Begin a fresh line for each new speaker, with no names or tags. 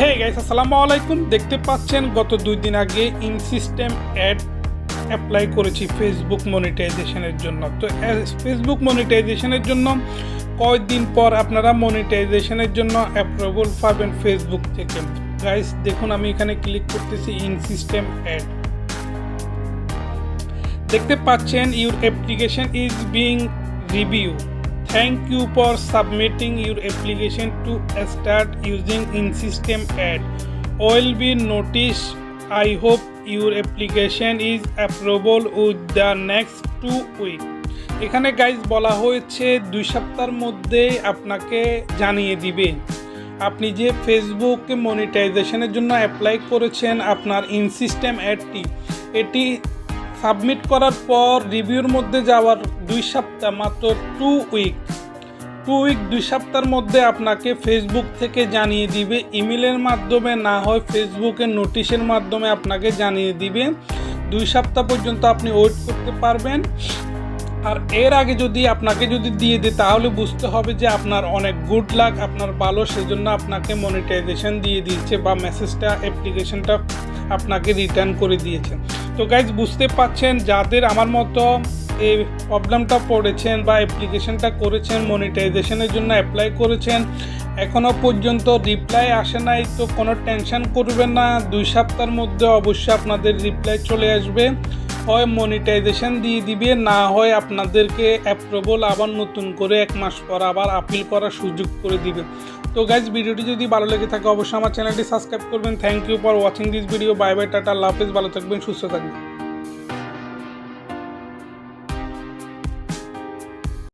Hey guys আসসালামু আলাইকুম। দেখতে পাচ্ছেন, গত দুই দিন আগে ইন সিস্টেম অ্যাড অ্যাপ্লাই করেছি ফেসবুক মনিটাইজেশনের জন্য। তো ফেসবুক মনিটাইজেশনের জন্য কয়েকদিন পর আপনারা মনিটাইজেশনের জন্য অ্যাপ্রুভাল পাবেন ফেসবুক থেকে। গাইস দেখুন, আমি এখানে ক্লিক করতেছি ইন সিস্টেম অ্যাড দেখতে পাচ্ছেন your application is being review thank you for submitting your application to start using in system ad we'll be notice I hope your application is approvable with the next two week এখানে guys বলা হয়েছে দুই সপ্তাহের মধ্যে আপনাকে জানিয়ে দিবে। আপনি যে ফেসবুক মনিটাইজেশনের জন্য অ্যাপ্লাই করেছেন আপনার ইন সিস্টেম অ্যাডটি এটি সাবমিট করার পর রিভিউর মধ্যে যাওয়ার দুই সপ্তাহ, মাত্র টু উইক টু উইক দুই সপ্তাহের মধ্যে আপনাকে ফেসবুক থেকে জানিয়ে দিবে। ইমেলের মাধ্যমে না হয় ফেসবুকের নোটিশের মাধ্যমে আপনাকে জানিয়ে দিবে। দুই সপ্তাহ পর্যন্ত আপনি ওয়েট করতে পারবেন। আর এর আগে যদি আপনাকে যদি দিয়ে দেয়, তাহলে বুঝতে হবে যে আপনার অনেক গুড লাক আপনার ভালো, সেজন্য আপনাকে মনিটাইজেশন দিয়ে দিয়েছে বা মেসেজটা অ্যাপ্লিকেশনটা আপনাকে রিটার্ন করে দিয়েছে। তো গাইজ বুঝতে পাচ্ছেন যাদের আমার মতো এই প্রবলেমটা পড়েছেন বা অ্যাপ্লিকেশনটা করেছেন মনিটাইজেশনের জন্য অ্যাপ্লাই করেছেন এখনও পর্যন্ত রিপ্লাই আসে নাই, তো কোনো টেনশন করবেন না। দুই সপ্তাহের মধ্যে অবশ্যই আপনাদের রিপ্লাই চলে আসবে। হয় মনিটাইজেশন দিয়ে দিবে, না হয় আপনাদেরকে অ্যাপ্রুভাল আবার নতুন করে এক মাস পর আবার আপিল করার সুযোগ করে দিবে। তো গাইজ ভিডিওটি যদি ভালো লেগে থাকে, অবশ্যই আমার চ্যানেলটি সাবস্ক্রাইব করবেন। Thank you for watching this video bye bye tata love ভালো থাকবেন, সুস্থ থাকবেন।